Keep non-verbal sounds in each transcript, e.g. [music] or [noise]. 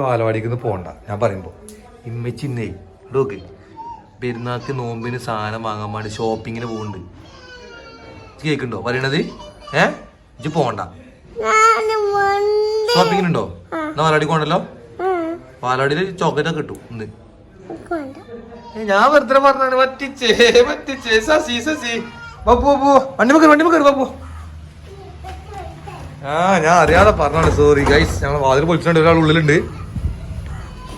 ബാലവാടിക്ക് പോണ്ട. ഞാൻ പറയുമ്പോ ഇമ്മച്ചിന്നേ ഡോക്ക് പെരുന്നാൾക്ക് നോമ്പിന് സാധനം വാങ്ങാൻ വേണ്ടി ഷോപ്പിങ്ങിന് പോകുന്നുണ്ട് കേക്കുണ്ടോ? കേൾക്കുന്നുണ്ടോ പറയണത്? ഏ? ഇജ്ജ് പോകണ്ട ഷോപ്പിങ്ങിനുണ്ടോ എന്നാ ബാലവാടിക്ക് പോകണ്ടല്ലോ? ബാലവാടിയിൽ ചോക്ലേറ്റ് ഒക്കെ കിട്ടും ഇന്ന്. ഞാൻ വെറുതെ പറഞ്ഞാണ് പറ്റിച്ചേ പറ്റിച്ചേ. സസി സസി. ബപ്പു ബപ്പു വണ്ടി മക്കർ വണ്ടി മക്കർ ബപ്പു ആ ഞാൻ അറിയാതെ പറഞ്ഞാണ് സോറി ഗൈസ് ഞങ്ങൾ വാതിൽ പൊളിച്ചിട്ടുണ്ട്. ഒരാൾ ഉള്ളിലുണ്ട്.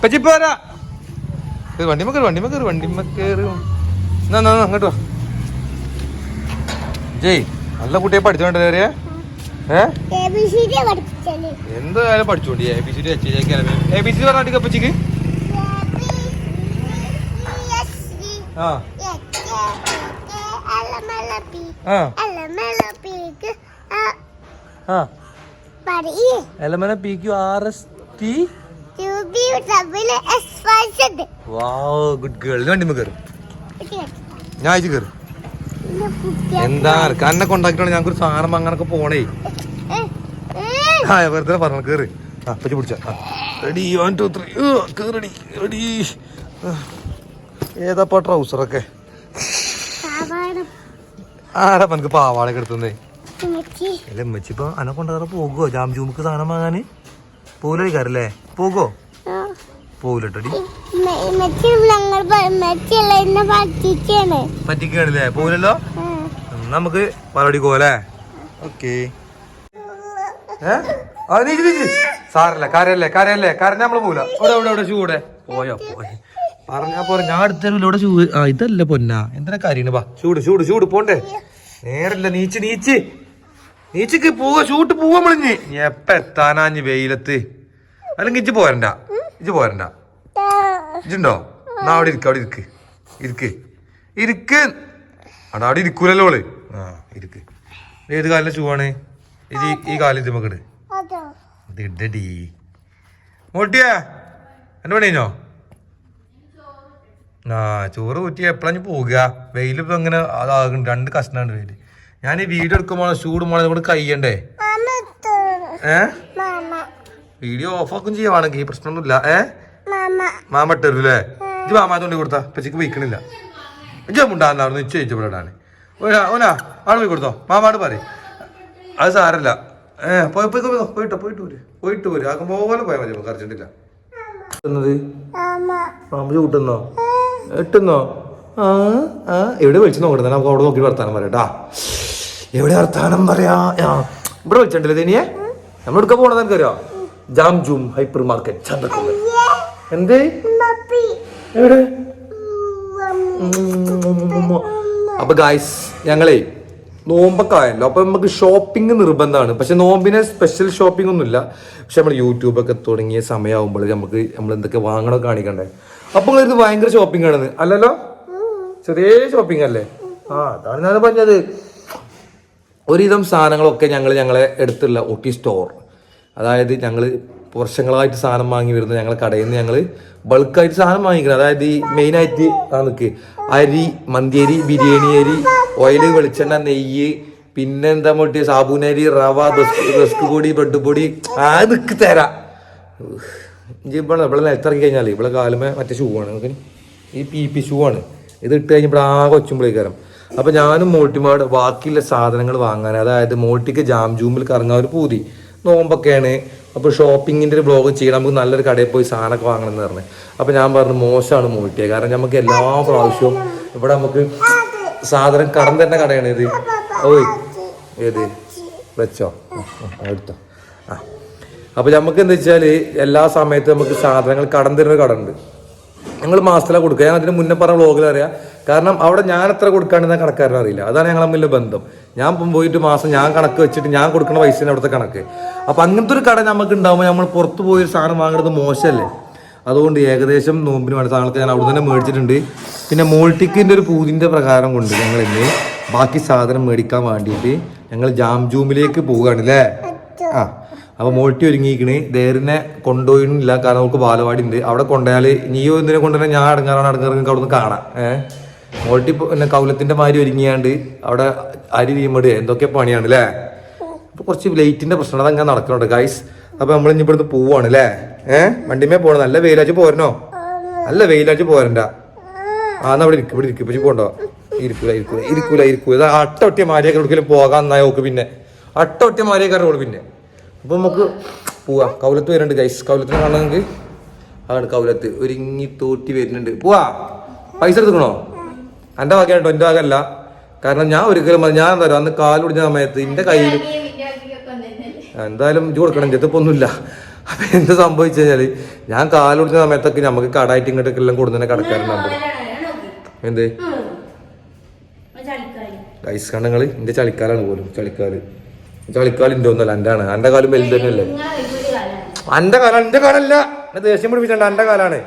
പച്ചിപ്പോ വരാ ഇത് വണ്ടി മക്കർ വണ്ടി മക്കർ വണ്ടി എന്നാ എന്നാ എന്നാ, അങ്ങോട്ട് വാ. ജയ് നല്ല കുട്ടിയെ പഠിച്ചോണ്ടേ ഏ? എന്തായാലും പഠിച്ചോണ്ടി A B C D H A B C D പറഞ്ഞാൽ അപ്പച്ചിക്ക്? ആ. ആ. L M N P Q R S T good girl വണ്ടി കയറും ഞാൻ അയച്ചു കയറും എന്താ കന്നെ കൊണ്ടാക്കിട്ടാണ് ഞങ്ങൾക്ക് ഒരു സാധനം അങ്ങനൊക്കെ പോണേ? ആ വെറുതെ പറഞ്ഞു കേറ്. ആ പറ്റി പിടിച്ച. റെഡി വൺ ടു ത്രീ കേറി റെഡി ഏതാപ്പാ ട്രൗസറൊക്കെ ആരാ പനക്ക് പാവാടൊക്കെ എടുത്തുന്നേ അല്ല ഉമ്മച്ചിപ്പോ അന കൊണ്ടുവരാ പോകുമോ ജാം ജൂമുക്ക് സാധനം വാങ്ങാന്. പോലേ പോകുമോ പോകോ പറ്റിക്കാണല്ലേ? പറ്റിക്കണല്ലേ എന്നാ നമുക്ക് പോലേ ഓക്കേ. സാറല്ലേ കരയല്ലേ കരയല്ലേ കരഞ്ഞ നമ്മൾ പോല ഷൂ ഇവിടെ പോയോ പോയി. പറഞ്ഞാ പോരെ ഞാൻ അടുത്തല്ലോ ഇവിടെ ഷൂ ആ ഇതല്ല പൊന്ന. എന്തിനാ കാര്യണ്? വാ ചൂട് ചൂട് ചൂട് പോണ്ടേ. നേരല്ല നീച്ച് നീച്ച്. നീച്ചക്ക് പോവാ ഷൂട്ട് പോവാ നമ്മളിഞ്ഞ് എപ്പ എത്താനാഞ്ഞ് വെയിലത്ത്? അല്ലെങ്കിൽ ഇജ്ജ് പോരണ്ട. ഇജ്ജ് പോരണ്ട. ഇജ്ജുണ്ടോ? എന്നാ അവിടെ ഇരിക്ക അവിടെ ഇരിക്ക്. ഇരിക്ക്. ഇരിക്ക്. അവിടെ അവിടെ ഇരിക്കൂലല്ലോ ഓൾ. ആ ഇരിക്ക്. ഏത് കാലിലെ ചൂവാണ് ഇജ് ഇത് ഈ- കാലിൽ നമുക്കിട് ഇടടി. മോട്ടിയാ എന്റെ പണി കഴിഞ്ഞോ ആ ചോറ് കുറ്റി എപ്പോഴാ പോകുക വെയിലിപ്പോ ഇങ്ങനെ അതാകും രണ്ട് കഷ്ടമാണ് വെയിൽ ഞാൻ ഈ വീഡിയോ എടുക്കുമ്പോൾ ചൂടുമ്പോൾ മോളെ കയ്യണ്ടേ? കഴിയണ്ടേ ഏ? വീഡിയോ ഓഫാക്കും ചെയ്യുവാണെങ്കിൽ പ്രശ്നമൊന്നുമില്ല. ഏ? മാമ. ഇട്ടല്ലേ ഇത് മാമാത്തോണ്ട് കൊടുത്താ. പച്ചക്ക് വയ്ക്കണില്ല ചോദിച്ചു ഇവിടെ ഇടാന്. ഓനാ ഓനാ ആട് പോയി കൊടുത്തോ. മാമാട് പറയും. അത് സാരല്ല. ഏ പോയി പോയി പോയി പോയിട്ടോ പോയിട്ട് പോര് പോയിട്ട് പോര് ആക്കും പോലെ പോയാൽ മതി നമുക്ക് അർജന്റില്ല മാമ. കൂട്ടുന്നോ എട്ടുന്നോ? ആ ആ. എവിടെ വിളിച്ചു നോക്കട്ടെ. നമുക്ക് അവിടെ നോക്കി വർത്താനം പറയട്ടാ എവിടെ വർത്താനം പറയാ? ഇവിടെ വിളിച്ചിട്ടില്ലേ തേനിയെ നമ്മൾ എടുക്കാൻ പോണത് എനിക്കറിയോ ജാം ജൂം ഹൈപ്പർ മാർക്കറ്റ് ചന്തക്കുന്ന് എന്തേ എവിടെ? അപ്പൊ ഗായ്സ് ഞങ്ങളെ നോമ്പൊക്കെ ആയല്ലോ. അപ്പൊ നമുക്ക് ഷോപ്പിംഗ് നിർബന്ധമാണ്. പക്ഷെ നോമ്പിനെ സ്പെഷ്യൽ ഷോപ്പിംഗ് ഒന്നുമില്ല. പക്ഷെ നമ്മൾ യൂട്യൂബൊക്കെ തുടങ്ങിയ സമയമാകുമ്പോൾ നമുക്ക് നമ്മൾ എന്തൊക്കെ വാങ്ങണോ കാണിക്കണ്ടേ. അപ്പൊ ഇത് ഭയങ്കര ഷോപ്പിംഗ് ആണെന്ന് അല്ലല്ലോ? ചെറിയ ഷോപ്പിംഗ് അല്ലേ? ആ അതാണ് ഞാൻ പറഞ്ഞത്. ഒരുവിധം സാധനങ്ങളൊക്കെ ഞങ്ങൾ ഞങ്ങളെ അടുത്തുള്ള ഒട്ടി സ്റ്റോർ അതായത് ഞങ്ങൾ വർഷങ്ങളായിട്ട് സാധനം വാങ്ങി വരുന്നത് ഞങ്ങളെ കടയിൽ നിന്ന് ഞങ്ങൾ ബൾക്കായിട്ട് സാധനം വാങ്ങിക്കുന്നത് അതായത് ഈ മെയിനായിട്ട് ആ നിൽക്ക് അരി മന്തിയരി ബിരിയാണി അരി ഓയിൽ വെളിച്ചെണ്ണ നെയ്യ് പിന്നെ എന്താ മോട്ടി? സാബൂനരി റവ റസ്ക് പൊടി ബ്രെഡ് പൊടി നിൽക്ക് തരാം. ഇവിടെ ഇവിടെ നിലത്തിറങ്ങി കഴിഞ്ഞാൽ ഇവിടെ കാലുമേ മറ്റേ ഷൂ ആണ്. നമുക്ക് ഈ പി പി ഷൂ ആണ്. ഇത് ഇട്ട് കഴിഞ്ഞപ്പോൾ ആകെ ഒച്ചുമ്പോഴേക്കാരം അപ്പോൾ ഞാനും മോട്ടിമാട് ബാക്കിയുള്ള സാധനങ്ങൾ വാങ്ങാൻ അതായത് മോട്ടിക്ക് ജാം ജൂമിൽ കറങ്ങാൻ ഒരു പൂതി. നോമ്പൊക്കെയാണ്. അപ്പോൾ ഷോപ്പിങ്ങിന്റെ ഒരു ബ്ലോഗ് ചെയ്യണം. നമുക്ക് നല്ലൊരു കടയിൽ പോയി സാധനമൊക്കെ വാങ്ങണം എന്ന് പറഞ്ഞു. അപ്പൊ ഞാൻ പറഞ്ഞു മോശമാണ് മൂട്ടിയത് കാരണം നമുക്ക് എല്ലാ പ്രാവശ്യവും ഇവിടെ നമുക്ക് സാധനം കടം തരുന്ന കടയാണ് ഇത്. ഓയ് ഏത്? വെച്ചോ. എടുത്തോ. ആ. അപ്പൊ നമുക്ക് എന്താ വെച്ചാൽ എല്ലാ സമയത്തും നമുക്ക് സാധനങ്ങൾ കടം തരുന്ന കട ഉണ്ട്. ഞങ്ങൾ മാസത്തിലാണ് കൊടുക്കുക. ഞാൻ അതിന് മുന്നേ പറഞ്ഞ വ്ളോഗിൽ അറിയാം കാരണം അവിടെ ഞാൻ എത്ര കൊടുക്കാണ്ടെന്ന് കണക്കാരൻ അറിയില്ല. അതാണ് ഞങ്ങൾ തമ്മിലുള്ള ബന്ധം. ഞാൻ ഇപ്പം പോയിട്ട് മാസം ഞാൻ കണക്ക് വെച്ചിട്ട് ഞാൻ കൊടുക്കുന്ന പൈസ അവിടുത്തെ കണക്ക്. അപ്പൊ അങ്ങനത്തെ ഒരു കട നമുക്ക് ഉണ്ടാകുമ്പോൾ നമ്മൾ പുറത്ത് പോയി ഒരു സാധനം വാങ്ങുന്നത് മോശമല്ലേ? അതുകൊണ്ട് ഏകദേശം നോമ്പിന് വേണ്ട സാധനങ്ങളൊക്കെ ഞാൻ അവിടെ തന്നെ മേടിച്ചിട്ടുണ്ട്. പിന്നെ മോൾട്ടിക്കിന്റെ ഒരു പൂതിന്റെ പ്രകാരം കൊണ്ട് ഞങ്ങൾ ഇന്ന് ബാക്കി സാധനം മേടിക്കാൻ വേണ്ടിയിട്ട് ഞങ്ങൾ ജാം ജൂമിലേക്ക് പോവുകയാണ് അല്ലേ ആ. അപ്പൊ മോൾട്ടി ഒരുങ്ങിയിരിക്കണ്. ദേറിനെ കൊണ്ടുപോയില്ല കാരണം നമുക്ക് ബാലവാടി ഉണ്ട് അവിടെ കൊണ്ടുപോയാൽ നീയോ എന്തിനെ കൊണ്ടുവരാൻ ഞാൻ അടങ്ങാറാണ്. അടങ്ങാറെങ്കിൽ അവിടെ നിന്ന് കാണാം. ഏഹ് ഇപ്പൊ പിന്നെ കൗലത്തിന്റെ മാരി ഒരുങ്ങിയാണ്ട് അവിടെ അരി വീമട് എന്തൊക്കെ പണിയാണ് അല്ലേ അപ്പൊ കുറച്ച് ലൈറ്റിന്റെ പ്രശ്നം അതങ്ങനെ നടക്കുന്നുണ്ട് ഗൈസ് അപ്പൊ നമ്മൾ ഇനി ഇവിടുന്ന് പോവാണ് അല്ലേ ഏഹ് വണ്ടിമേ പോകണം നല്ല വെയിലാച്ച് പോരണോ? നല്ല വെയിലാച്ച് പോരണ്ട. ആ എന്നാ ഇവിടെ ഇരിക്കും ഇവിടെ ഇരിക്കും. ഇപ്പൊ പോണ്ടോ? ഇരിക്കൂല ഇരിക്കൂല ഇരിക്കൂല ഇരിക്കൂല. ഇത് അട്ടൊട്ടിയ മാരിയൊക്കെ എടുക്കലും പോകാൻ നന്നായി നോക്ക് പിന്നെ. അട്ടൊട്ടിയ മാരിയൊക്കെ അറിയുള്ളൂ പിന്നെ. അപ്പൊ നമുക്ക് പോവാ. കൗലത്ത് വരുന്നുണ്ട് ഗൈസ് കൗലത്തിന് കാണണമെങ്കിൽ ആണ് കൗലത്ത്. ഒരുങ്ങി തോറ്റി വരുന്നുണ്ട്. പോവാ. പൈസ എടുക്കണോ എന്റെ വക കേട്ടോ എന്റെ വകല്ല കാരണം ഞാൻ ഒരിക്കലും ഞാൻ എന്തായാലും അന്ന് കാലുടിഞ്ഞ സമയത്ത് എന്റെ കയ്യിൽ എന്തായാലും ഇത് കൊടുക്കണം. ചെത്തപ്പോ ഒന്നുമില്ല അപ്പൊ എന്ത് സംഭവിച്ചു കഴിഞ്ഞാൽ ഞാൻ കാലുടിഞ്ഞ സമയത്തൊക്കെ നമുക്ക് കടായിട്ട് ഇങ്ങോട്ടൊക്കെ എല്ലാം കൊടുന്നെ കടക്കാറുണ്ട് എന്ത്? ഐസ് കണ്ണങ്ങൾ. എന്റെ ചളിക്കാലാണ് പോലും. ചളിക്കാൽ. ചളിക്കാൽ എന്റെ ഒന്നല്ല എന്റെ ആണ് എന്റെ കാലം വലുത് തന്നെയല്ലേ? എന്റെ കാലം എന്റെ കാലല്ല. എന്നെ ദേഷ്യം പിടിപ്പിച്ചണ്ട എന്റെ കാലാണ്.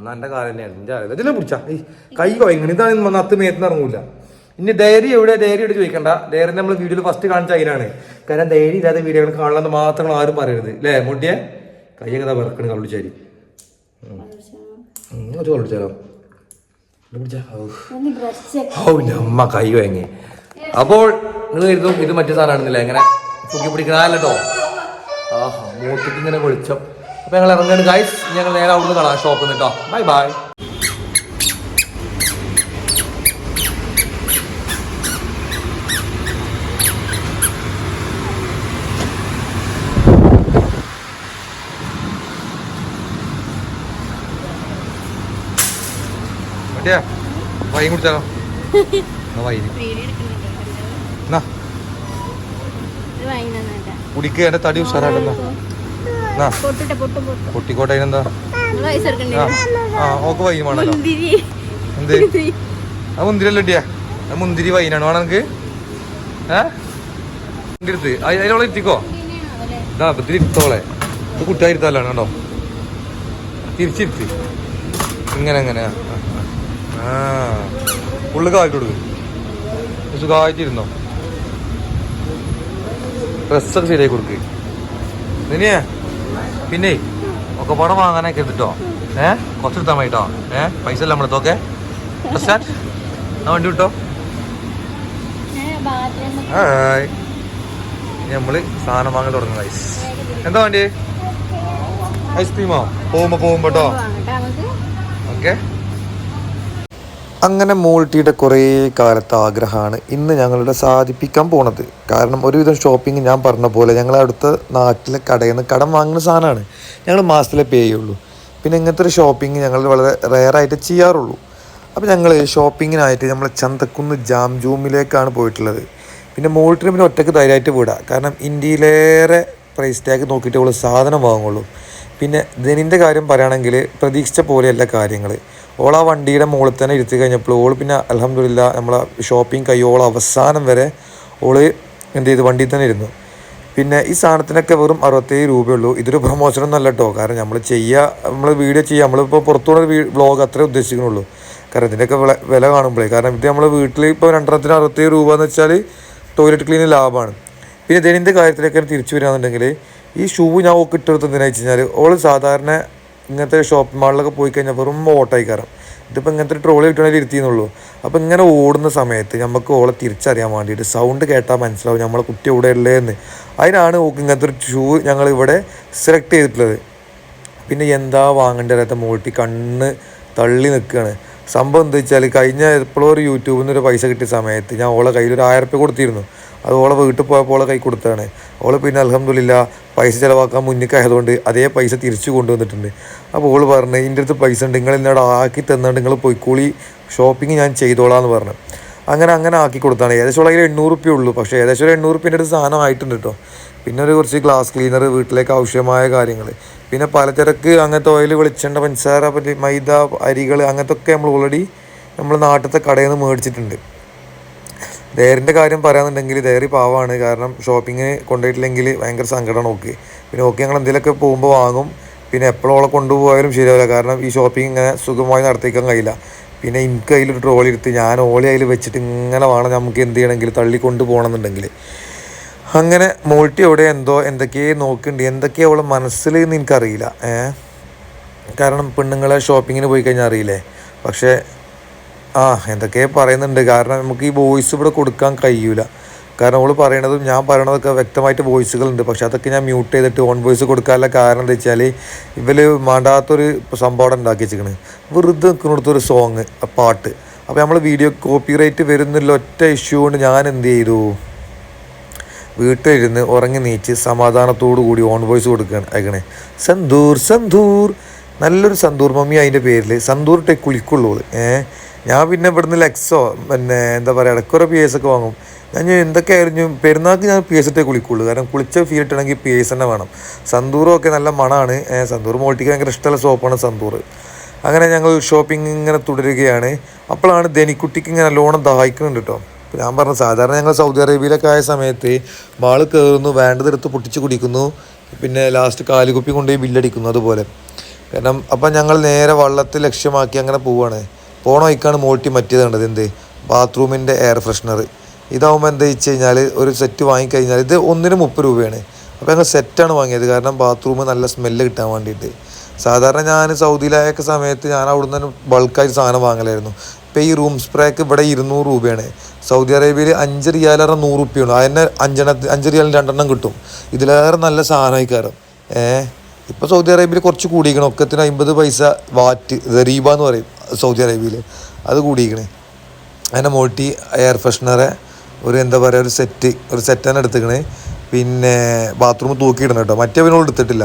എന്നാ എന്റെ കാലം തന്നെയാണ് കാലം ഇതിനെ പിടിച്ചാ ഈ കൈ എങ്ങനെ ഇതാണ് അത്ത് മേത്തുനിന്ന് ഇറങ്ങൂല. ഇനി ഡയറി എവിടെ? ഡയറി എടുത്ത് ചോദിക്കണ്ട. ഡയറി നമ്മൾ വീഡിയോയിൽ ഫസ്റ്റ് കാണിച്ച അതിനാണ് കാരണം ഡയറി ഇല്ലാതെ വീഡിയോകൾ കാണണമെന്ന് മാത്രം ആരും പറയരുത്. അല്ലേ മുട്ടിയെ കൈയൊക്കെ ഇതാ വിറക്കണ് കള്ളിച്ചാരി ഒരു കള്ളിച്ചാലോ എന്റെ കൈ വാങ്ങി അപ്പോൾ നിങ്ങൾ കരുതും ഇത് മറ്റു സാധനമാണെന്നില്ല? എങ്ങനെ തൂക്കി പിടിക്കണല്ലോ ആഹ് മൂട്ടിട്ട് ഇങ്ങനെ വെളിച്ചം. അപ്പൊ ഞങ്ങൾ ഇറങ്ങാണ്. ഗൈസ് ഞങ്ങൾ നേരെ അവിടുന്ന് കാണാം ഷോപ്പിൽ നിന്ന് കേട്ടോ. ബൈ ബൈ മറ്റേ വൈൻ കുടിച്ചാലോ? [laughs] കുടിക്കുക എന്റെ തടി ഉഷാറായിട്ടെന്നാ എന്നാ പൊട്ടിട്ടെ പൊട്ടും പൊട്ടും പൊട്ടിക്കോട്ടെ അതിനെന്താ ആ. ഓക്ക് വൈൻ വേണല്ലോ. എന്ത്? ആ മുന്തിരി അല്ലേ ആ മുന്തിരി വൈനാണ്. വേണം നിനക്ക്? ഏ? എടുത്ത് അതിനോളെ ഇരുത്തിക്കോ? ഇതാ ഇരുത്തോളെ ഇത് കുട്ടിയായി ഇരുത്താലാണ് കേട്ടോ. തിരിച്ചിരുത്തി. ഇങ്ങനെ ആ. ആ ഉള്ളു കാറ്റ് കൊടുക്ക്. സുഖമായിട്ടിരുന്നോ ഡ്രസ്സൊക്കെ ശരിയായി കൊടുക്ക്. നിനിയേ പിന്നെ ഒക്കെ പടം വാങ്ങാനൊക്കെ എടുത്തിട്ടോ ഏ? കുറച്ച് എടുത്താൽ മതി കേട്ടോ ഏ? പൈസ എല്ലാം നമ്മളെത്തോക്കെ ആ വണ്ടി വിട്ടോ? ഹായ്. നമ്മൾ നമ്മൾ സാധനം വാങ്ങി തുടങ്ങും ഐസ് എന്താ വണ്ടി? ഐസ്ക്രീമോ? പോകുമ്പോ പോകുമ്പോ കേട്ടോ ഓക്കെ. അങ്ങനെ മോൾട്ടിയുടെ കുറേ കാലത്തെ ആഗ്രഹമാണ് ഇന്ന് ഞങ്ങളുടെ സാധിപ്പിക്കാൻ പോണത്. കാരണം ഒരുവിധം ഷോപ്പിംഗ് ഞാൻ പറഞ്ഞ പോലെ ഞങ്ങൾ അടുത്ത നാട്ടിലെ കടയിൽ നിന്ന് കടം വാങ്ങുന്ന സാധനമാണ്. ഞങ്ങൾ മാസത്തിലെ പേ ചെയ്യുള്ളൂ. പിന്നെ ഇങ്ങനത്തെ ഒരു ഷോപ്പിംഗ് ഞങ്ങൾ വളരെ റെയറായിട്ട് ചെയ്യാറുള്ളൂ. അപ്പോൾ ഞങ്ങൾ ഷോപ്പിങ്ങിനായിട്ട് നമ്മൾ ചന്തക്കുന്ന് ജാം ജൂമിലേക്കാണ് പോയിട്ടുള്ളത്. പിന്നെ മോൾട്ടിന് പിന്നെ ഒറ്റയ്ക്ക് ധൈര്യമായിട്ട് വിടാം. കാരണം ഇന്ത്യയിലേറെ പ്രൈസ് ടാഗ് നോക്കിയിട്ട് അവൾ സാധനം വാങ്ങുള്ളൂ. പിന്നെ ധനിന്റെ കാര്യം പറയുകയാണെങ്കിൽ പ്രതീക്ഷിച്ച പോലെയല്ല കാര്യങ്ങൾ ഓൾ ആ വണ്ടിയുടെ മുകളിൽ തന്നെ ഇരുത്തി കഴിഞ്ഞപ്പോൾ ഓൾ പിന്നെ അലഹമില്ല നമ്മളെ ഷോപ്പിംഗ് കയ്യോൾ അവസാനം വരെ ഓൾ എന്ത് ചെയ്ത്? വണ്ടിയിൽ തന്നെ ഇരുന്നു. പിന്നെ ഈ സാധനത്തിനൊക്കെ വെറും അറുപത്തേഴ് രൂപയുള്ളൂ. ഇതൊരു പ്രൊമോഷനൊന്നും അല്ല കേട്ടോ കാരണം നമ്മൾ ചെയ്യുക നമ്മൾ വീഡിയോ ചെയ്യുക നമ്മളിപ്പോൾ പുറത്തുള്ള വ്ളോഗ് അത്രേ ഉദ്ദേശിക്കുന്നുള്ളൂ. കാരണം ഇതിന്റെയൊക്കെ വില കാണുമ്പോഴേ. കാരണം ഇത് നമ്മൾ വീട്ടിൽ ഇപ്പോൾ രണ്ടെണ്ണത്തിന് അറുപത്തേഴ് രൂപ എന്ന് വെച്ചാൽ ടോയ്ലറ്റ് ക്ലീൻ ലാഭമാണ്. പിന്നെ ഇതിന്റെ കാര്യത്തിലേക്ക് തിരിച്ചു വരികയാണെന്നുണ്ടെങ്കിൽ ഈ ഷൂ ഞാൻ ഓക്ക് ഇട്ടെടുത്ത് എന്തിനാ വെച്ച് കഴിഞ്ഞാൽ ഓൾ സാധാരണ ഇങ്ങനത്തെ ഷോപ്പിംഗ് മാളിലൊക്കെ പോയി കഴിഞ്ഞാൽ വെറും ഓട്ടായി കയറാം. ഇതിപ്പോൾ ഇങ്ങനത്തെ ഒരു ട്രോളി കിട്ടണമെങ്കിൽ ഇരുത്തിയെന്നുള്ളൂ അപ്പോൾ ഇങ്ങനെ ഓടുന്ന സമയത്ത് നമുക്ക് ഓളെ തിരിച്ചറിയാൻ വേണ്ടിയിട്ട് സൗണ്ട് കേട്ടാൽ മനസ്സിലാവും നമ്മളെ കുട്ടി ഇവിടെ ഉള്ളതെന്ന് അതിനാണ് ഓക്ക് ഇങ്ങനത്തെ ഒരു ഷൂ ഞങ്ങൾ ഇവിടെ സെലക്ട് ചെയ്തിട്ടുള്ളത്. പിന്നെ എന്താ വാങ്ങേണ്ട അറിയാത്ത മോട്ടി കണ്ണ് തള്ളി നിൽക്കുകയാണ് സംഭവം എന്താ വെച്ചാൽ കഴിഞ്ഞ എപ്പോഴും ഒരു യൂട്യൂബിൽ നിന്ന് ഒരു പൈസ കിട്ടിയ സമയത്ത് ഞാൻ ഓളെ കയ്യിൽ ഒരു ആയിരം റുപ്യ കൊടുത്തിരുന്നു. അത് ഓളെ വീട്ടിൽ പോയപ്പോൾ ഓളെ കൈ കൊടുത്താണ് ഓളെ പിന്നെ അലഹമില്ല പൈസ ചിലവാക്കാൻ മുന്നിൽ ആയതുകൊണ്ട് അതേ പൈസ തിരിച്ചു കൊണ്ടുവന്നിട്ടുണ്ട്. അപ്പോൾ ഓൾ പറഞ്ഞ് എന്റെ അടുത്ത് പൈസ ഉണ്ട് നിങ്ങൾ എന്നോട് ആക്കി തന്നിട്ട് നിങ്ങൾ പൊയ്ക്കൂളി ഷോപ്പിംഗ് ഞാൻ ചെയ്തോളാം എന്ന് പറഞ്ഞു. അങ്ങനെ അങ്ങനെ ആക്കി കൊടുത്താണ്. ഏകദേശം ഉള്ള എണ്ണൂറ് റുപ്യ ഉള്ളൂ. പക്ഷേ ഏകദേശം ഒരു എണ്ണൂറ് റുപ്യന്റെ അടുത്ത് സാധനം ആയിട്ടുണ്ട് കേട്ടോ പിന്നെ ഒരു കുറച്ച് ഗ്ലാസ് ക്ലീനർ വീട്ടിലേക്ക് ആവശ്യമായ കാര്യങ്ങൾ. പിന്നെ പലചരക്ക് അങ്ങനത്തെ ഓയിൽ വെളിച്ചെണ്ണ പഞ്ചസാര മൈദ അരികൾ അങ്ങനത്തെ ഒക്കെ നമ്മൾ ഓൾറെഡി നമ്മൾ നാട്ടിലത്തെ കടയിൽ നിന്ന് മേടിച്ചിട്ടുണ്ട്. ദേറിന്റെ കാര്യം പറയാന്നുണ്ടെങ്കിൽ ദയറി പാവാണ് കാരണം ഷോപ്പിങ്ങിന് കൊണ്ടുപോയിട്ടില്ലെങ്കിൽ ഭയങ്കര സങ്കടമാണ് ഓക്കെ. പിന്നെ ഓക്കെ ഞങ്ങൾ എന്തെങ്കിലുമൊക്കെ പോകുമ്പോൾ വാങ്ങും. പിന്നെ എപ്പോഴും ഓളെ കൊണ്ടുപോയാലും ശരിയാവില്ല. കാരണം ഈ ഷോപ്പിംഗ് ഇങ്ങനെ സുഖമായി നടത്തിക്കാൻ കഴിയില്ല. പിന്നെ എനിക്ക് അതിലൊരു ട്രോളി എടുത്ത് ഞാൻ ഓളി അതിൽ വെച്ചിട്ട് ഇങ്ങനെ വേണം നമുക്ക് എന്ത് ചെയ്യണമെങ്കിൽ തള്ളി കൊണ്ട് പോകണമെന്നുണ്ടെങ്കിൽ. അങ്ങനെ മോൾട്ടി അവിടെ എന്തോ എന്തൊക്കെയോ നോക്കുന്നുണ്ട്. എന്തൊക്കെയോ അവളെ മനസ്സിൽ എന്ന് എനിക്കറിയില്ല. ഏഹ്? കാരണം പെണ്ണുങ്ങളെ ഷോപ്പിങ്ങിന് പോയി കഴിഞ്ഞാൽ അറിയില്ലേ? പക്ഷേ ആ എന്തൊക്കെ പറയുന്നുണ്ട്. കാരണം നമുക്ക് ഈ വോയിസ് ഇവിടെ കൊടുക്കാൻ കഴിയൂല. കാരണം അവൾ പറയണതും ഞാൻ പറയണതൊക്കെ വ്യക്തമായിട്ട് വോയിസുകളുണ്ട് പക്ഷെ അതൊക്കെ ഞാൻ മ്യൂട്ട് ചെയ്തിട്ട് ഓൺ വോയിസ് കൊടുക്കാനുള്ള കാരണം എന്താ വെച്ചാൽ ഇവർ മാണ്ടാത്തൊരു സംഭവം ഉണ്ടാക്കി വെച്ചിരിക്കണ് വെറുതെ നിൽക്കുന്നിടത്തൊരു സോങ് പാട്ട്. അപ്പോൾ നമ്മൾ വീഡിയോ കോപ്പിറൈറ്റ് വരുന്നില്ല ഒറ്റ ഇഷ്യൂ കൊണ്ട് ഞാൻ എന്ത് ചെയ്തു? വീട്ടിലിരുന്ന് ഉറങ്ങി നീച്ച് സമാധാനത്തോടു കൂടി ഓൺ വോയിസ് കൊടുക്കുകയാണ് അയക്കണേ. സന്തൂർ സന്തൂർ. നല്ലൊരു സന്തൂർ മമ്മി അതിന്റെ പേരിൽ സന്തൂർ ടൈ കുളിക്കുള്ളൂ ഏ? ഞാൻ പിന്നെ ഇവിടുന്ന് ലെക്സോ പിന്നെ എന്താ പറയുക ഇടയ്ക്കൊരു പി എസ് ഒക്കെ വാങ്ങും. ഞാൻ എന്തൊക്കെ ആയിരുന്നു പെരുന്നാൾക്ക് ഞാൻ പി എസ് ഇട്ടേ കുളിക്കുള്ളൂ. കാരണം കുളിച്ച ഫീൽ ഇട്ടണമെങ്കിൽ പി എസ് തന്നെ വേണം. സന്തൂറും ഒക്കെ നല്ല മണമാണ് സന്തൂർ മോൾട്ടിക്ക് ഭയങ്കര ഇഷ്ടമുള്ള സോപ്പാണ് സന്തൂർ. അങ്ങനെ ഞങ്ങൾ ഷോപ്പിംഗ് ഇങ്ങനെ തുടരുകയാണ്. അപ്പോഴാണ് ധനിക്കുട്ടിക്ക് ഇങ്ങനെ നല്ലോണം ദാഹിക്കുന്നുണ്ട് കേട്ടോ. ഞാൻ പറഞ്ഞു സാധാരണ ഞങ്ങൾ സൗദി അറേബ്യയിലൊക്കെ ആയ സമയത്ത് മാൾ കയറുന്നു വേണ്ടതെടുത്ത് പൊട്ടിച്ച് കുടിക്കുന്നു പിന്നെ ലാസ്റ്റ് കാലുകുപ്പി കൊണ്ടുപോയി ബില്ലടിക്കുന്നു അതുപോലെ. കാരണം അപ്പം ഞങ്ങൾ നേരെ വള്ളത്തിൽ ലക്ഷ്യമാക്കി അങ്ങനെ പോവാണ്. പോണ വഴിക്കാണ് മോട്ടി മറ്റേത് കണ്ടത്. എന്ത്? ബാത്റൂമിന്റെ എയർ ഫ്രഷ്നർ ഇതാവുമ്പോൾ എന്താ വെച്ച് കഴിഞ്ഞാൽ ഒരു സെറ്റ് വാങ്ങിക്കഴിഞ്ഞാൽ ഇത് ഒന്നിന് മുപ്പത് രൂപയാണ്. അപ്പോൾ ഞങ്ങൾ സെറ്റാണ് വാങ്ങിയത്. കാരണം ബാത്റൂം നല്ല സ്മെല്ല് കിട്ടാൻ വേണ്ടിയിട്ട്. സാധാരണ ഞാൻ സൗദിയിലായൊക്കെ സമയത്ത് ഞാൻ അവിടുന്ന് തന്നെ ബൾക്കായിട്ട് സാധനം വാങ്ങലായിരുന്നു. ഇപ്പോൾ ഈ റൂം സ്പ്രേക്ക് ഇവിടെ ഇരുന്നൂറ് രൂപയാണ്. സൗദി അറേബ്യയിൽ അഞ്ച് റിയാലേറെ നൂറ് റുപ്യാണ് അതിനെ അഞ്ചെണ്ണ അഞ്ച് റിയാലിന് രണ്ടെണ്ണം കിട്ടും. ഇതിലേറെ നല്ല സാധനമായി കയറും ഏഹ്? ഇപ്പോൾ സൗദി അറേബ്യയിൽ കുറച്ച് കൂടിയിരിക്കണം. ഒക്കത്തിന് അമ്പത് പൈസ വാറ്റ് ദരീബ എന്ന് പറയും സൗദി അറേബ്യയിൽ അത് കൂടിയിരിക്കണേ. അതിനെ മോട്ടി എയർ ഫ്രഷ്നറെ ഒരു എന്താ പറയുക ഒരു സെറ്റ് ഒരു സെറ്റ് തന്നെ എടുത്തിക്കണേ. പിന്നെ ബാത്റൂം തൂക്കിയിടണം കേട്ടോ. മറ്റേ അവനോട് എടുത്തിട്ടില്ല.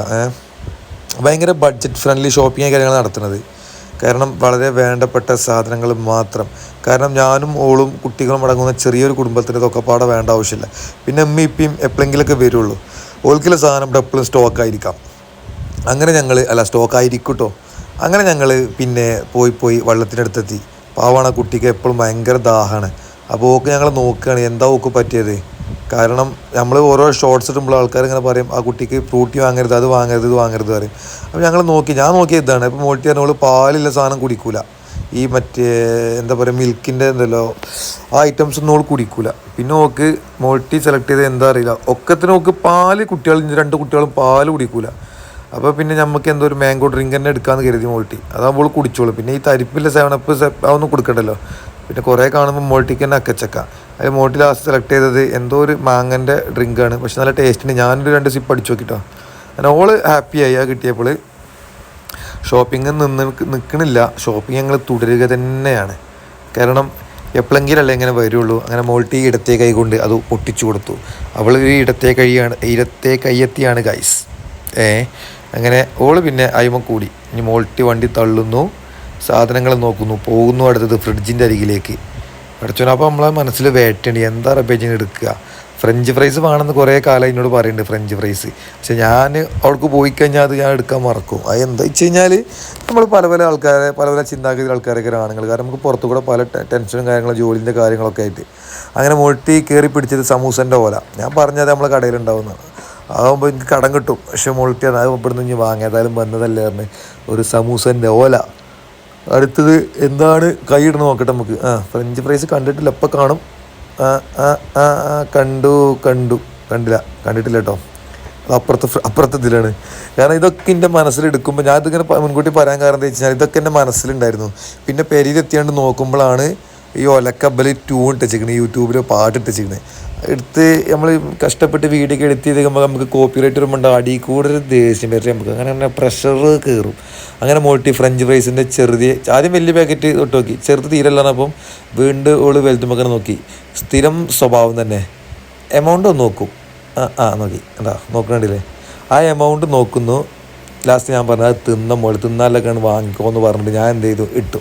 ഭയങ്കര ബഡ്ജറ്റ് ഫ്രണ്ട്ലി ഷോപ്പിംഗ് കാര്യങ്ങൾ നടത്തുന്നത്. കാരണം വളരെ വേണ്ടപ്പെട്ട സാധനങ്ങൾ മാത്രം. കാരണം ഞാനും ഓളും കുട്ടികളും അടങ്ങുന്ന ചെറിയൊരു കുടുംബത്തിന് ഇതൊക്കെ വേണ്ട ആവശ്യമില്ല. പിന്നെ അമ്മ ഇപ്പിയും എപ്പോഴെങ്കിലൊക്കെ വരുള്ളൂ. ഓൾക്കുള്ള സാധനം ഇവിടെ എപ്പോഴും സ്റ്റോക്ക് ആയിരിക്കാം. അങ്ങനെ ഞങ്ങൾ അല്ല സ്റ്റോക്ക് ആയിരിക്കും അങ്ങനെ ഞങ്ങൾ പിന്നെ പോയി പോയി വെള്ളത്തിനടുത്തെത്തി. പാവാണ് കുട്ടിക്ക് എപ്പോഴും ഭയങ്കര ദാഹമാണ് അപ്പോൾ ഓക്ക് ഞങ്ങൾ നോക്കുകയാണ് എന്താ ഓക്ക് പറ്റിയത്? കാരണം നമ്മൾ ഓരോ ഷോർട്സ് ഇടുമ്പോൾ ആൾക്കാർ ഇങ്ങനെ പറയും ആ കുട്ടിക്ക് ഫ്രൂട്ടി വാങ്ങരുത് അത് വാങ്ങരുത് ഇത് വാങ്ങരുത് പറയും. അപ്പോൾ ഞങ്ങൾ നോക്കി ഞാൻ നോക്കിയ ഇതാണ്. ഇപ്പോൾ മോട്ടി പറഞ്ഞ ഓൾ പാലില്ല സാധനം കുടിക്കൂല. ഈ മറ്റേ എന്താ പറയുക മിൽക്കിന്റെ എന്തല്ലോ ആ ഐറ്റംസ് ഒന്നും ഓൾ കുടിക്കൂല. പിന്നെ ഓക്ക് മോട്ടി സെലക്ട് ചെയ്ത് എന്താ അറിയില്ല. ഒക്കത്തിന് ഓക്ക് പാൽ കുട്ടികൾ രണ്ട് കുട്ടികളും പാൽ കുടിക്കൂല. അപ്പോൾ പിന്നെ നമുക്ക് എന്തോ ഒരു മാംഗോ ഡ്രിങ്ക് തന്നെ എടുക്കാമെന്ന് കരുതി മോൾട്ടി. അതാകുമ്പോൾ കുടിച്ചോളൂ. പിന്നെ ഈ തരിപ്പില്ല സെവനപ്പ് അതൊന്നും കൊടുക്കണ്ടല്ലോ. പിന്നെ കുറേ കാണുമ്പോൾ മോൾട്ടിക്ക് തന്നെ അക്കച്ചക്ക. അതിൽ മോൾട്ടി ലാസ്റ്റ് സെലക്ട് ചെയ്തത് എന്തോ ഒരു മാങ്ങന്റെ ഡ്രിങ്കാണ് പക്ഷെ നല്ല ടേസ്റ്റിന് ഞാനൊരു രണ്ട് സിപ്പ് അടിച്ചു നോക്കിട്ടോ. അങ്ങനെ ഓൾ ആയി. ആ കിട്ടിയപ്പോൾ ഷോപ്പിംഗ് നിന്ന് നിൽക്കണില്ല ഷോപ്പിംഗ് ഞങ്ങൾ തുടരുക തന്നെയാണ്. കാരണം എപ്പോഴെങ്കിലല്ലേ ഇങ്ങനെ വരുള്ളൂ. അങ്ങനെ മോൾട്ടി ഇടത്തെ കൈ കൊണ്ട് അത് പൊട്ടിച്ചു കൊടുത്തു. അവൾ ഈ ഇടത്തെ കൈയാണ് ഇടത്തെ കൈയെത്തിയാണ് ഗൈസ് ഏ? അങ്ങനെ ഓൾ പിന്നെ അയിമ കൂടി. ഇനി മോൾട്ടി വണ്ടി തള്ളുന്നു. സാധനങ്ങൾ നോക്കുന്നു. പോകുന്നു അടുത്തത് ഫ്രിഡ്ജിന്റെ അരികിലേക്ക്. അടച്ചോ അപ്പോൾ നമ്മളെ മനസ്സിൽ വേട്ടേണ്ടി എന്താ റബേജിന് എടുക്കുക? ഫ്രഞ്ച് ഫ്രൈസ് വേണമെന്ന് കുറേ കാലം എന്നോട് പറയുന്നുണ്ട് ഫ്രഞ്ച് ഫ്രൈസ്. പക്ഷെ ഞാൻ അവിടേക്ക് പോയി കഴിഞ്ഞാൽ അത് ഞാൻ എടുക്കാൻ മറക്കും. അത് എന്താ വെച്ച് കഴിഞ്ഞാൽ നമ്മൾ പല പല ആൾക്കാരെ പല പല ചിന്താഗതി ആൾക്കാരൊക്കെ ആണുങ്ങൾ. കാരണം നമുക്ക് പുറത്തു കൂടെ പല ടെൻഷനും കാര്യങ്ങളും ജോലിന്റെ കാര്യങ്ങളൊക്കെ ആയിട്ട്. അങ്ങനെ മുഴട്ടി കയറി പിടിച്ചത് സമൂസന്റെ പോലെ ഞാൻ പറഞ്ഞത് നമ്മളെ കടയിലുണ്ടാവുന്നതാണ്. അതാകുമ്പോൾ എനിക്ക് കടം കിട്ടും. പക്ഷെ മുൾട്ടി അത് ഇവിടുന്ന് ഇനി വാങ്ങി. ഏതായാലും വന്നതല്ലേ പറഞ്ഞ് ഒരു സമൂസന്റെ ഓല. അടുത്തത് എന്താണ്? കൈയിടണം നോക്കട്ടെ നമുക്ക്. ആ ഫ്രഞ്ച് ഫ്രൈസ് കണ്ടിട്ടില്ല. എപ്പോൾ കാണും. കണ്ടു കണ്ടു. കണ്ടില്ല. കണ്ടിട്ടില്ല കേട്ടോ. അപ്പുറത്തെ ഇതിലാണ്. കാരണം ഇതൊക്കെ എന്റെ മനസ്സിലെടുക്കുമ്പോൾ ഞാൻ ഇതിങ്ങനെ മുൻകൂട്ടി പറയാൻ കാരണം എന്താ വെച്ചാൽ ഇതൊക്കെ എന്റെ മനസ്സിലുണ്ടായിരുന്നു. പിന്നെ പെരിയിലെത്തിയാണ്ട് നോക്കുമ്പോഴാണ് ഈ ഒലക്കബൽ ട്യൂൺ ഇട്ടിച്ചിരിക്കണത് യൂട്യൂബിൽ പാട്ട് ഇട്ടിച്ചിരിക്കണത് എടുത്ത് നമ്മൾ കഷ്ടപ്പെട്ട് ഒക്കെ എഡിറ്റ് കഴിയുമ്പോൾ നമുക്ക് കോപ്പി റൈറ്റ് വരുമ്പോൾ അടി കൂടെ ഒരു ദേഷ്യം വരും നമുക്ക്. അങ്ങനെ അങ്ങനെ പ്രഷർ കയറും അങ്ങനെ മോട്ടി ഫ്രഞ്ച് ഫ്രൈസിന്റെ ചെറുതിയെ ആദ്യം വലിയ പാക്കറ്റ് തൊട്ട് നോക്കി. ചെറുത് തീരല്ലാണ് അപ്പം വീണ്ടും ഓൾ വലുതുമ്പോൾ നോക്കി. സ്ഥിരം സ്വഭാവം തന്നെ. എമൗണ്ട് ഒന്ന് നോക്കും. ആ ആ നോക്കി. എന്താ നോക്കണ്ടില്ലേ ആ എമൗണ്ട് നോക്കുന്നു. ലാസ്റ്റ് ഞാൻ പറഞ്ഞത് അത് തിന്ന മോൾ തിന്നാലൊക്കെയാണ് വാങ്ങിക്കോ എന്ന് പറഞ്ഞിട്ട് ഞാൻ എന്ത് ചെയ്തു? ഇട്ടു.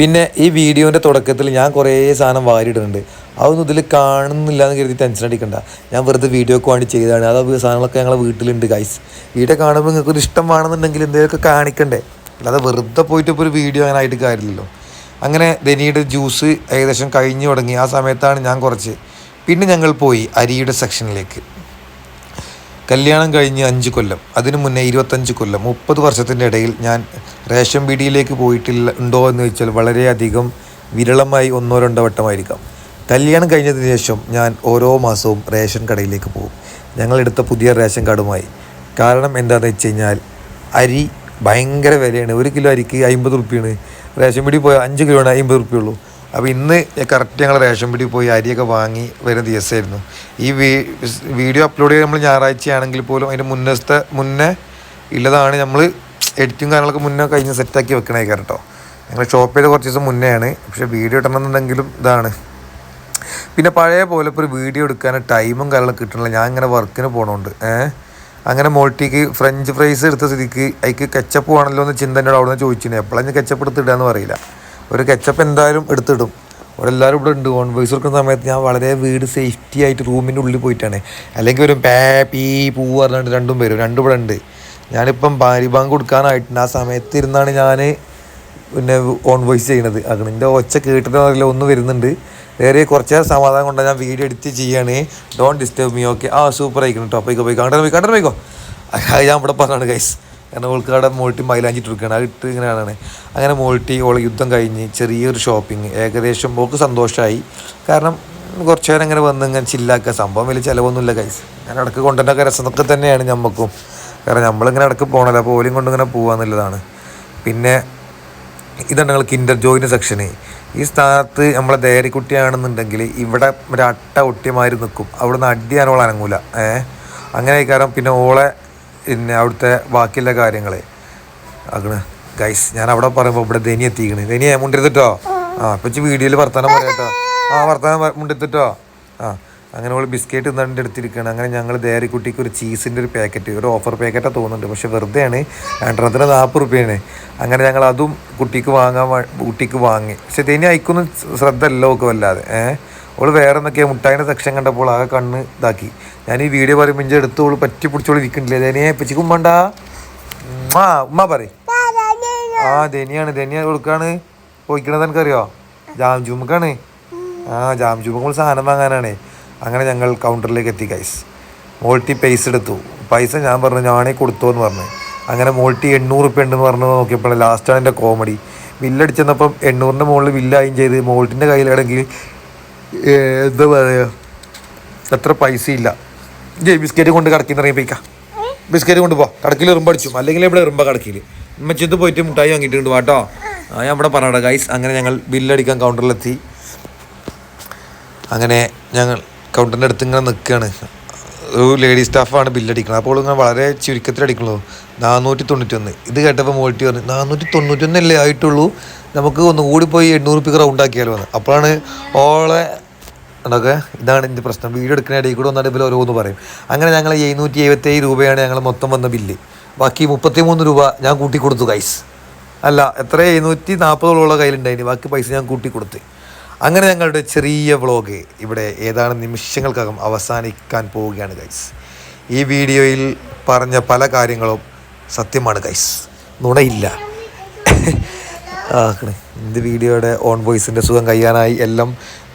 പിന്നെ ഈ വീഡിയോന്റെ തുടക്കത്തിൽ ഞാൻ കുറേ സാധനം വാരിയിടുന്നുണ്ട്. അതൊന്നും ഇതിൽ കാണുന്നില്ല എന്ന് കരുതി ടെൻഷൻ അടിക്കണ്ട. ഞാൻ വെറുതെ വീഡിയോക്ക് വേണ്ടി ചെയ്തതാണ്. അത് സാധനങ്ങളൊക്കെ ഞങ്ങളെ വീട്ടിലുണ്ട് ഗൈസ് വീഡിയോ കാണുമ്പോൾ നിങ്ങൾക്ക് ഒരു ഇഷ്ടം വേണമെന്നുണ്ടെങ്കിൽ എന്തെങ്കിലുമൊക്കെ കാണിക്കണ്ടേ? അല്ലാതെ വെറുതെ പോയിട്ട് ഇപ്പോൾ ഒരു വീഡിയോ അങ്ങനെ ആയിട്ട് കാര്യമില്ലല്ലോ. അങ്ങനെ ധനിയുടെ ജ്യൂസ് ഏകദേശം കഴിഞ്ഞു തുടങ്ങി. ആ സമയത്താണ് ഞാൻ കുറച്ച്. പിന്നെ ഞങ്ങൾ പോയി അരിയുടെ സെക്ഷനിലേക്ക് കല്യാണം കഴിഞ്ഞ് അഞ്ച് കൊല്ലം അതിനു മുന്നേ ഇരുപത്തഞ്ച് കൊല്ലം മുപ്പത് വർഷത്തിന്റെ ഇടയിൽ ഞാൻ റേഷൻ പീടിയിലേക്ക് പോയിട്ടില്ല ഉണ്ടോ എന്ന് ചോദിച്ചാൽ വളരെയധികം വിരളമായി ഒന്നോ രണ്ടോ വട്ടമായിരിക്കാം. കല്യാണം കഴിഞ്ഞതിന് ശേഷം ഞാൻ ഓരോ മാസവും റേഷൻ കടയിലേക്ക് പോകും. ഞങ്ങളെടുത്ത പുതിയ റേഷൻ കാർഡുമായി. കാരണം എന്താണെന്ന് വെച്ച് കഴിഞ്ഞാൽ അരി ഭയങ്കര വിലയാണ്. ഒരു കിലോ അരിക്ക് അമ്പത് റുപ്യാണ്. റേഷൻ പീടി പോയാൽ അഞ്ച് കിലോ ആണ് അമ്പത് റുപ്യ ഉള്ളൂ. അപ്പോൾ ഇന്ന് കറക്റ്റ് ഞങ്ങൾ റേഷൻ പിടി പോയി അരിയൊക്കെ വാങ്ങി വരുന്ന ദിവസമായിരുന്നു. ഈ വീഡിയോ അപ്ലോഡ് ചെയ്ത് നമ്മൾ ഞായറാഴ്ചയാണെങ്കിൽ പോലും അതിന്റെ മുന്നത്തെ മുന്നേ ഇല്ലതാണ് നമ്മൾ എഡിറ്റും കാര്യങ്ങളൊക്കെ മുന്നേ കഴിഞ്ഞ് സെറ്റാക്കി വെക്കണേ കേട്ടോ ഞങ്ങൾ ഷോപ്പ് ചെയ്ത് കുറച്ച് ദിവസം മുന്നെയാണ്. പക്ഷേ വീഡിയോ ഇടണമെന്നുണ്ടെങ്കിലും ഇതാണ്. പിന്നെ പഴയ പോലെ ഇപ്പോൾ ഒരു വീഡിയോ എടുക്കാൻ ടൈമും കാര്യങ്ങളും കിട്ടണില്ല. ഞാൻ ഇങ്ങനെ വർക്കിന് പോകണോണ്ട് ഏഹ് അങ്ങനെ മോൾട്ടിക്ക് ഫ്രഞ്ച് ഫ്രൈസ് എടുത്ത സ്ഥിതിക്ക് അതിക്ക് കെച്ചപ്പ് വേണമല്ലോ എന്ന് ചിന്തനോട് അവിടെ നിന്ന് ചോദിച്ചിട്ടുണ്ട് എപ്പോഴാണ് കെച്ചപ്പ് എടുത്തിടുക എന്ന് പറയില്ല. ഒരു കെച്ചപ്പ് എന്തായാലും എടുത്തിടും. ഇവിടെ എല്ലാവരും ഇവിടെ ഉണ്ട്. ഓൺ വോയിസ് കൊടുക്കുന്ന സമയത്ത് ഞാൻ വളരെ വീട് സേഫ്റ്റി ആയിട്ട് റൂമിന്റെ ഉള്ളിൽ പോയിട്ടാണ്. അല്ലെങ്കിൽ വരും പേ പീ പൂ പറഞ്ഞിട്ട് രണ്ടും പേരും രണ്ടും ഇവിടെ ഉണ്ട്. ഞാനിപ്പം ഭാര്യ ബാങ്ക് കൊടുക്കാനായിട്ടുണ്ട് ആ സമയത്ത് ഇരുന്നാണ് ഞാൻ പിന്നെ ഓൺ വോയിസ് ചെയ്യണത്. അതിന്റെ ഒച്ച കേട്ടിട്ട് അറിയില്ല ഒന്ന് വരുന്നുണ്ട്. വേറെ കുറച്ച് നേരം സമാധാനം കൊണ്ട് ഞാൻ വീഡിയോ എഡിറ്റ് ചെയ്യാണ്. ഡോണ്ട് ഡിസ്റ്റർബ് മീ ഓക്കെ ആ സൂപ്പർ ആയിക്കണം കേട്ടോ പോയിക്കോ പോയി കണ്ടോ പോയി കണ്ടോ പോയിക്കോ? അത് ഞാൻ ഇവിടെ പറഞ്ഞാണ് ഗൈസ് കാരണം ഓൾക്ക് അവിടെ മോൾട്ടി മൈലാഞ്ചിട്ട് കൊടുക്കുകയാണ് അത് ഇട്ട് കാണാണ് അങ്ങനെ മോൾട്ടി ഓളെ യുദ്ധം കഴിഞ്ഞ് ചെറിയൊരു ഷോപ്പിംഗ് ഏകദേശം ഓൾക്ക് സന്തോഷമായി കാരണം കുറച്ച് നേരം ഇങ്ങനെ വന്ന് ഇങ്ങനെ ചില്ലാക്കുക സംഭവം വലിയ ചിലവൊന്നുമില്ല കൈസ് ഞാൻ ഇടയ്ക്ക് കൊണ്ടുവന്നൊക്കെ രസമൊക്കെ തന്നെയാണ് നമുക്കും കാരണം നമ്മളിങ്ങനെ ഇടയ്ക്ക് പോകണല്ലോ അപ്പോൾ ഓലും കൊണ്ട് ഇങ്ങനെ പോകാന്നുള്ളതാണ് പിന്നെ ഇതാണ് ഞങ്ങൾ കിൻഡർ ജോയിന്റെ സെക്ഷന് ഈ സ്ഥാനത്ത് നമ്മളെ ദേരിക്കുട്ടിയാണെന്നുണ്ടെങ്കിൽ ഇവിടെ ഒരു അട്ട ഒട്ടിമാരി നിൽക്കും അവിടെ ഓൾ അനങ്ങൂല. ഏഹ്? അങ്ങനെ കാരണം പിന്നെ ഓളെ പിന്നെ അവിടുത്തെ ബാക്കിയുള്ള കാര്യങ്ങളെ. അങ്ങനെ ഗൈസ് ഞാൻ അവിടെ പറയുമ്പോൾ ഇവിടെ ധനി എത്തിക്കണ്. ധനിയെ മുണ്ടെടുത്തിട്ടോ? ആ ഇപ്പൊ വീഡിയോയിൽ വർത്താനം പറയാട്ടോ ആ വർത്താനം പ- മുണ്ടെടുത്തിട്ടോ? ആ അങ്ങനെ ഓൾ ബിസ്ക്കറ്റ് എന്താണ്ട് എടുത്തിരിക്കുകയാണ് അങ്ങനെ ഞങ്ങൾ ദേരിക്കുട്ടിക്ക് ഒരു ചീസിന്റെ ഒരു പാക്കറ്റ് ഒരു ഓഫർ പാക്കറ്റാണ് തോന്നുന്നുണ്ട്. പക്ഷെ വെറുതെയാണ്. രണ്ടെണ്ണത്തിന് നാൽപ്പത് റുപ്യാണ്. അങ്ങനെ ഞങ്ങൾ അതും കുട്ടിക്ക് വാങ്ങാൻ കുട്ടിക്ക് വാങ്ങി. പക്ഷെ ധനി അയക്കൊന്നും ശ്രദ്ധ അല്ല ഒക്കെ വല്ലാതെ. ഏഹ് ഓൾ വേറെ എന്തൊക്കെയാണ് മുട്ടായിന്റെ സെക്ഷൻ കണ്ടപ്പോൾ ആകെ കണ്ണ് ഇതാക്കി. ഞാൻ ഈ വീഡിയോ പറയുമ്പോൾ ഇഞ്ചി എടുത്തോളൂ പറ്റി പിടിച്ചോളൂ ഇരിക്കണില്ലേ? ധനിയെ പച്ചിക്കും വേണ്ട. ഉമ്മ ഉമ്മ പറ ആ ധനിയാണ് ധനിയ കൊടുക്കാണ്. പോയിക്കണത് എനിക്കറിയോ? ജാം ചുമക്കാണ് ആ ജാം ജൂമക്ക് സാധനം വാങ്ങാനാണ്. അങ്ങനെ ഞങ്ങൾ കൗണ്ടറിലേക്ക് എത്തി കൈസ് മോൾട്ടി പൈസ എടുത്തു. പൈസ ഞാൻ പറഞ്ഞു ഞാനേ കൊടുത്തോ എന്ന് പറഞ്ഞു. അങ്ങനെ മോൾട്ടി എണ്ണൂറ് ഉറുപ്പ്യ ഉണ്ടെന്ന് പറഞ്ഞു നോക്കിയപ്പോൾ ലാസ്റ്റാണ് എന്റെ കോമഡി ബില്ലടിച്ചെന്നപ്പം എണ്ണൂറിന്റെ മുകളിൽ ബില്ലായും ചെയ്ത് മോൾട്ടിന്റെ കയ്യിലാണെങ്കിൽ എന്താ പറയുക അത്ര പൈസ ഇല്ല ബിസ്ക്കറ്റ് കൊണ്ട് കടക്കിന്ന് ഇറങ്ങിപ്പിക്കാം ബിസ്ക്കറ്റ് കൊണ്ട് പോ. കടക്കിൽ എറുമ്പടിച്ചു അല്ലെങ്കിൽ ഇവിടെ എറുമ്പ കടക്കിൽ. ഉമ്മച്ചത്ത് പോയിട്ട് മുട്ടായി വാങ്ങിയിട്ടുണ്ട് വാട്ടോ ആ. ഞാൻ ഇവിടെ പറഞ്ഞോട്ടെ ഗൈസ് അങ്ങനെ ഞങ്ങൾ ബില്ലടിക്കാൻ കൗണ്ടറിലെത്തി അങ്ങനെ ഞങ്ങൾ കൗണ്ടറിന്റെ അടുത്ത് ഇങ്ങനെ നിൽക്കുകയാണ് ഒരു ലേഡി സ്റ്റാഫാണ് ബില്ലടിക്കുന്നത് അപ്പോൾ ഇങ്ങനെ വളരെ ചുരുക്കത്തിൽ അടിക്കുള്ളൂ നാനൂറ്റി തൊണ്ണൂറ്റൊന്ന് ഇത് കേട്ടപ്പോൾ മോൾട്ടി പറഞ്ഞു നാനൂറ്റി തൊണ്ണൂറ്റൊന്നല്ലേ ആയിട്ടുള്ളൂ? നമുക്ക് ഒന്നുകൂടി പോയി എണ്ണൂറ് റുപ്യക്ക് റൗണ്ട് ആക്കിയാലോ എന്ന്. അപ്പോഴാണ് ഓളെ അതൊക്കെ ഇതാണ് എന്റെ പ്രശ്നം. വീഡിയോ എടുക്കുന്ന ഇടയിൽ കൂടെ വന്നിട്ട് ഇതിൽ ഓരോന്ന് പറയും. അങ്ങനെ ഞങ്ങൾ എഴുന്നൂറ്റി എഴുപത്തേഴ് രൂപയാണ് ഞങ്ങൾ മൊത്തം വന്ന ബില്ല്. ബാക്കി മുപ്പത്തി മൂന്ന് രൂപ ഞാൻ കൂട്ടി കൊടുത്തു കൈസ് അല്ല എത്ര എഴുന്നൂറ്റി നാൽപ്പതോളം കയ്യിലുണ്ടായിന് ബാക്കി പൈസ ഞാൻ കൂട്ടി കൊടുത്ത് അങ്ങനെ ഞങ്ങളുടെ ചെറിയ വ്ളോഗ് ഇവിടെ ഏതാണ് നിമിഷങ്ങൾക്കകം അവസാനിക്കാൻ പോവുകയാണ് ഗൈസ് ഈ വീഡിയോയിൽ പറഞ്ഞ പല കാര്യങ്ങളും സത്യമാണ് ഗൈസ് നുണയില്ല. [laughs] ആ എന്ത് വീഡിയോയുടെ ഓൺ വോയിസിന്റെ സുഖം കഴിയാനായി എല്ലാം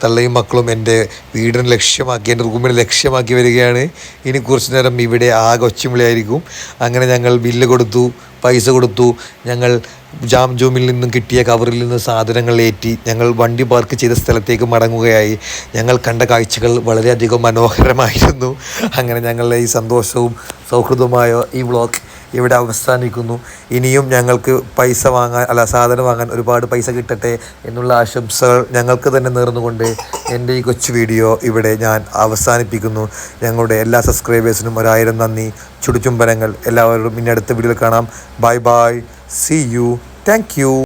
തള്ളയും മക്കളും എന്റെ വീടിന് ലക്ഷ്യമാക്കി എന്റെ റൂമിനെ ലക്ഷ്യമാക്കി വരികയാണ്. ഇനി കുറച്ച് നേരം ഇവിടെ ആകെ ഒച്ചമിളിയായിരിക്കും അങ്ങനെ ഞങ്ങൾ ബില്ല് കൊടുത്തു പൈസ കൊടുത്തു. ഞങ്ങൾ ജാം ജൂമിൽ നിന്നും കിട്ടിയ കവറിൽ നിന്ന് സാധനങ്ങൾ ഏറ്റി ഞങ്ങൾ വണ്ടി പാർക്ക് ചെയ്ത സ്ഥലത്തേക്ക് മടങ്ങുകയായി. ഞങ്ങൾ കണ്ട കാഴ്ചകൾ വളരെയധികം മനോഹരമായിരുന്നു. അങ്ങനെ ഞങ്ങളുടെ ഈ സന്തോഷവും സൗഹൃദവുമായ ഈ വ്ളോഗ് ഇവിടെ അവസാനിക്കുന്നു. ഇനിയും ഞങ്ങൾക്ക് പൈസ വാങ്ങാൻ അല്ല സാധനം വാങ്ങാൻ ഒരുപാട് പൈസ കിട്ടട്ടെ എന്നുള്ള ആശംസകൾ ഞങ്ങൾക്ക് തന്നെ നേർന്നുകൊണ്ട് എന്റെ ഈ കൊച്ചു വീഡിയോ ഇവിടെ ഞാൻ അവസാനിപ്പിക്കുന്നു. ഞങ്ങളുടെ എല്ലാ സബ്സ്ക്രൈബേഴ്സിനും ഒരായിരം നന്ദി. ചുടുചുംബനങ്ങൾ എല്ലാവരോടും ഇനി അടുത്ത വീഡിയോയിൽ കാണാം. Bye bye. See you thank you